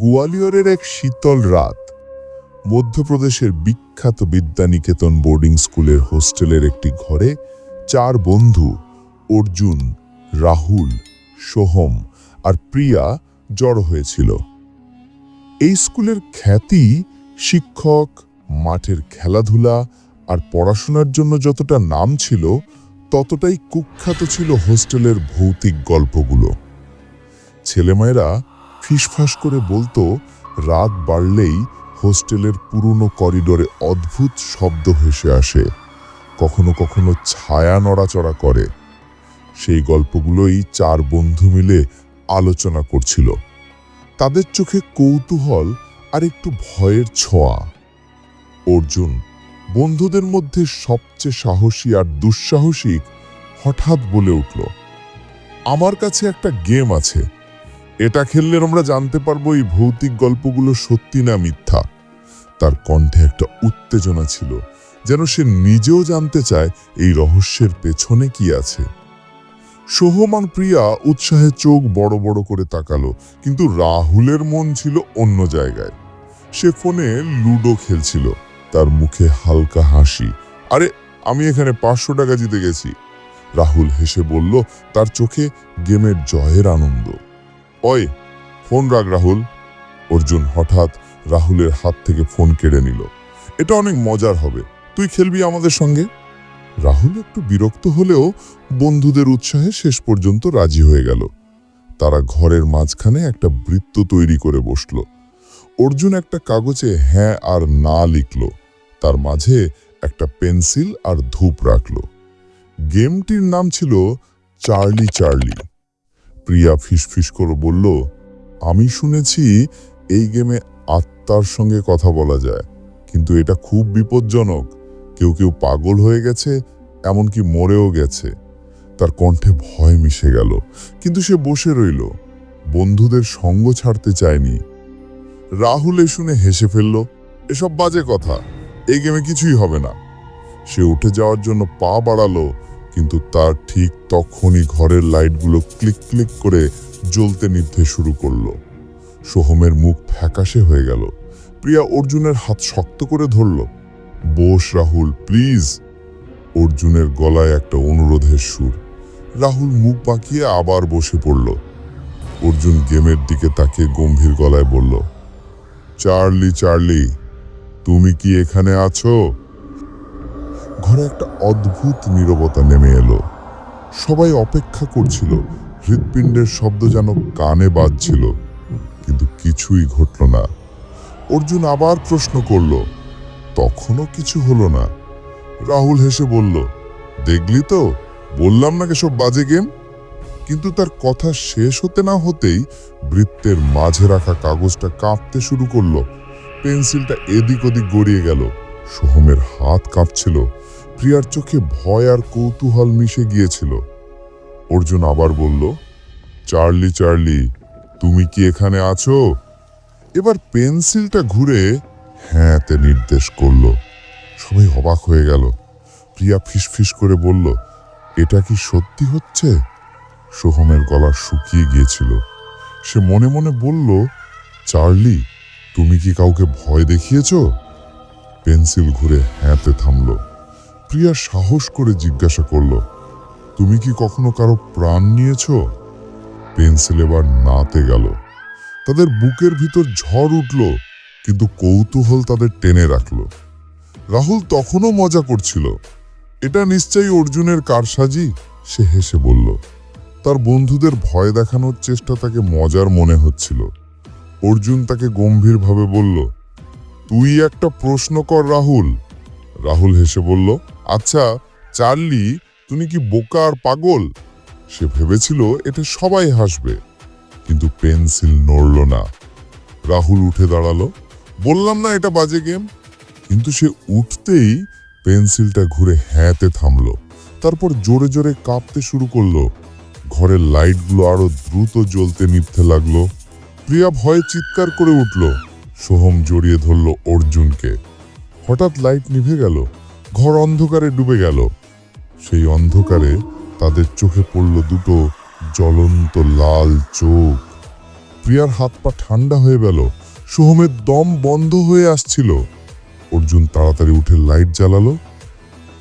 গোয়ালিয়রের এক শীতল রাত, মধ্যপ্রদেশের বিখ্যাত বিদ্যানিকেতন বোর্ডিং স্কুলের হোস্টেলের একটি ঘরে চার বন্ধু, অর্জুন, রাহুল, সোহম আর প্রিয়া জড়ো হয়েছিল। এই স্কুলের খ্যাতি শিক্ষক, মাঠের খেলাধুলা আর পড়াশোনার জন্য যতটা নাম ছিল, ততটাই কুখ্যাত ছিল হোস্টেলের ভৌতিক গল্পগুলো। ছেলেমেয়েরা ফিসফাস করে বলতো, রাত বাড়লেই হোস্টেলের পুরনো করিডোরে অদ্ভুত শব্দ ভেসে আসে, কখনো কখনো ছায়া নড়াচড়া করে। সেই গল্পগুলোই চার বন্ধু মিলে আলোচনা করছিল। তাদের চোখে কৌতূহল আর একটু ভয়ের ছোঁয়া। অর্জুন, বন্ধুদের মধ্যে সবচেয়ে সাহসী আর দুঃসাহসিক হঠাৎ বলে উঠল, আমার কাছে একটা গেম আছে। এটা খেললে আমরা জানতে পারব এই ভৌতিক গল্পগুলো সত্যি না মিথ্যা। তার কণ্ঠে একটা উত্তেজনা ছিল, যেন সে নিজেও জানতে চায় এই রহস্যের পেছনে কি আছে। সোহমান প্রিয়া উৎসাহে চোখ বড় বড় করে তাকালো, কিন্তু রাহুলের মন ছিল অন্য জায়গায়। সে ফোনে লুডো খেলছিল, তার মুখে হালকা হাসি, আরে, আমি এখানে পাঁচশো টাকা জিতে গেছি। রাহুল হেসে বলল, তার চোখে গেমের জয়ের আনন্দ। ওই, ফোন রাখ রাহুল। অর্জুন হঠাৎ রাহুলের হাত থেকে ফোন কেড়ে নিল। এটা অনেক মজার হবে। তুই খেলবি আমাদের সঙ্গে? রাহুল একটু বিরক্ত হলেও বন্ধুদের উৎসাহে শেষ পর্যন্ত রাজি হয়ে গেল। তারা ঘরের মাঝখানে একটা বৃত্ত তৈরি করে বসল। অর্জুন একটা কাগজে হ্যাঁ আর না লিখল। তার মাঝে একটা পেন্সিল আর ধূপ রাখল। গেমটির নাম ছিল চার্লি চার্লি। প্রিয়া ফিসফিস করে বলল, আমি শুনেছি এই গেমে আত্মার সঙ্গে কথা বলা যায়, কিন্তু এটা খুব বিপজ্জনক। কেউ কেউ পাগল হয়ে গেছে, এমনকি মরেও গেছে। তার কণ্ঠে ভয় মিশে গেল, কিন্তু সে বসে রইল। বন্ধুদের সঙ্গ ছাড়তে চায়নি। রাহুল এ শুনে হেসে ফেলল, এসব বাজে কথা, এই গেমে কিছুই হবে না। সে উঠে যাওয়ার জন্য পা বাড়ালো কিন্তু তার ঠিক তখনই ঘরের লাইটগুলো ক্লিক ক্লিক করে জ্বলতে নিভতে শুরু করল। সোহমের মুখ ফ্যাকাশে হয়ে গেল। প্রিয়া অর্জুনের হাত শক্ত করে ধরল। বোস, রাহুল, প্লিজ! অর্জুনের গলায় একটা অনুরোধের সুর। রাহুল মুখ বাঁকিয়ে আবার বসে পড়ল। অর্জুন গেমের দিকে তাকিয়ে গম্ভীর গলায় বলল, চার্লি চার্লি, তুমি কি এখানে আছো? ঘরে একটা অদ্ভুত নীরবতা নেমে এলো। সবাই অপেক্ষা করছিল, হৃৎপিণ্ডের শব্দ যেন কানে বাজছিল, কিন্তু কিছুই ঘটল না। অর্জুন আবার প্রশ্ন করল, তখনও কিছু হলো না? রাহুল হেসে বলল, দেখলি তো, বললাম না সব বাজে গেম? কিন্তু তার কথা শেষ হতে না হতেই বৃত্তের মাঝে রাখা কাগজটা কাঁপতে শুরু করল। পেন্সিলটা এদিক ওদিক গড়িয়ে গেল। সোহমের হাত কাঁপছিল। প্রিয়ার চোখে ভয় আর কৌতূহল মিশে গিয়েছিল। অর্জুন আবার বলল, চার্লি চার্লি, তুমি কি এখানে আছো? এবার পেন্সিলটা ঘুরে হ্যাঁতে নির্দেশ করল। সবাই অবাক হয়ে গেল। প্রিয়া ফিসফিস করে বলল, এটা কি সত্যি হচ্ছে? সোহমের গলা শুকিয়ে গিয়েছিল। সে মনে মনে বলল, চার্লি, তুমি কি কাউকে ভয় দেখিয়েছ? পেন্সিল ঘুরে হ্যাঁতে থামলো। প্রিয়া সাহস করে জিজ্ঞাসা করল, তুমি কি কখনো কারও প্রাণ নিয়েছ? পেন্সিল এবার নাতে গেল। তাদের বুকের ভিতর ঝড় উঠল, কিন্তু কৌতূহল তাদের টেনে রাখল। রাহুল তখনও মজা করছিল। এটা নিশ্চয়ই অর্জুনের কারসাজি? সে হেসে বলল। তার বন্ধুদের ভয় দেখানোর চেষ্টা তাকে মজার মনে হচ্ছিল। অর্জুন তাকে গম্ভীরভাবে বলল, তুই একটা প্রশ্ন কর রাহুল। রাহুল হেসে বলল আচ্ছা চার্লি, তুমি কি বোকা আর পাগল? সে ভেবেছিল এটা সবাই হাসবে, কিন্তু পেন্সিল নড়ল না। রাহুল উঠে দাঁড়াল, বললাম না এটা বাজে গেম? কিন্তু সে উঠতেই পেন্সিলটা ঘুরে হ্যাঁতে থামল, তারপর জোরে জোরে কাঁপতে শুরু করল। ঘরের লাইটগুলো আরও দ্রুত জ্বলতে নিভতে লাগল। প্রিয়া ভয়ে চিৎকার করে উঠল, সোহম জড়িয়ে ধরল অর্জুনকে। হঠাৎ লাইট নিভে গেল, ঘর অন্ধকারে ডুবে গেল। সেই অন্ধকারে তাদের চোখে পড়ল দুটো জ্বলন্ত লাল চোখ। প্রিয়ার হাত পা ঠান্ডা হয়ে গেল, সোহমের দম বন্ধ হয়ে আসছিল। অর্জুন তাড়াতাড়ি উঠে লাইট জ্বালালো,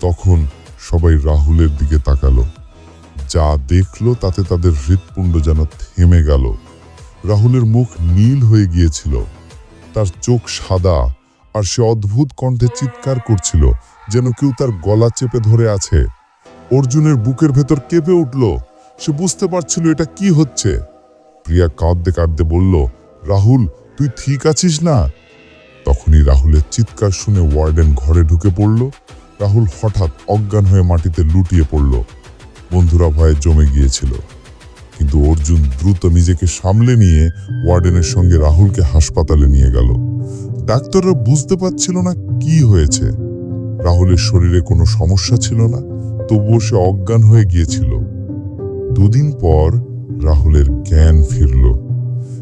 তখন সবাই রাহুলের দিকে তাকালো। যা দেখল তাতে তাদের হৃৎপুণ্ড যেন থেমে গেল। রাহুলের মুখ নীল হয়ে গিয়েছিল, তার চোখ সাদা আর সে অদ্ভুত কণ্ঠে চিৎকার করছিল, যেন কেউ তার গলা চেপে ধরে আছে। অর্জুনের বুকের ভেতর কেঁপে উঠল। সে বুঝতে পারছিল এটা কি হচ্ছে। প্রিয়া কাঁদতে কাঁদতে বলল, রাহুল, তুই ঠিক আছিস না? তখনই রাহুলের চিৎকার শুনে ওয়ার্ডেন ঘরে ঢুকে পড়ল। রাহুল হঠাৎ অজ্ঞান হয়ে মাটিতে লুটিয়ে পড়ল। বন্ধুরা ভয়ে জমে গিয়েছিল। কিন্তু অর্জুন দ্রুত নিজেকে সামলে নিয়ে ওয়ার্ডেনের সঙ্গে রাহুলকে হাসপাতালে নিয়ে গেল। ডাক্তাররা বুঝতে পারছিল না কি হয়েছে। রাহুলের শরীরে কোনো সমস্যা ছিল না, তবুও সে অজ্ঞান হয়ে গিয়েছিল। দুদিন পর রাহুলের জ্ঞান ফিরল।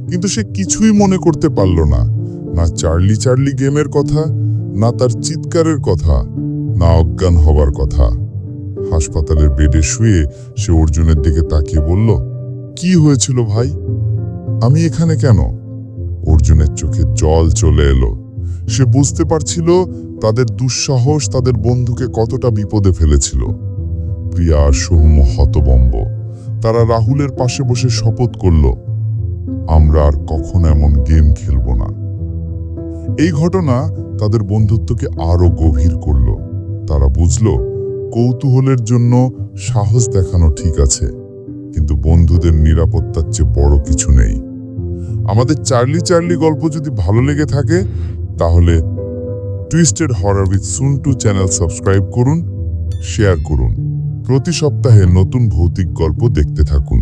কিন্তু সে কিছুই মনে করতে পারল না। না চার্লি চার্লি গেমের কথা, না তার চিৎকারের কথা, না অজ্ঞান হবার কথা। হাসপাতালের বেডে শুয়ে সে অর্জুনের দিকে তাকিয়ে বলল, কি হয়েছিল ভাই? আমি এখানে কেন? অর্জুনের চোখে জল চলে এলো। সে বুঝতে পারছিল তাদের দুঃসাহস তাদের বন্ধুকে কতটা বিপদে ফেলেছিল। প্রিয়া আর সৌম্য হতবম্ব। তারা রাহুলের পাশে বসে শপথ করল, আমরা আর কখনো এমন গেম খেলব না। এই ঘটনা তাদের বন্ধুত্বকে আরও গভীর করল। তারা বুঝল, কৌতূহলের জন্য সাহস দেখানো ঠিক আছে, কিন্তু বন্ধুদের নিরাপত্তার চেয়ে বড় কিছু নেই। আমাদের চার্লি চার্লি গল্প যদি ভালো লেগে থাকে, তাহলে twisted horror with soon to channel subscribe করুন শেয়ার করুন। প্রতি সপ্তাহে নতুন ভৌতিক গল্প দেখতে থাকুন।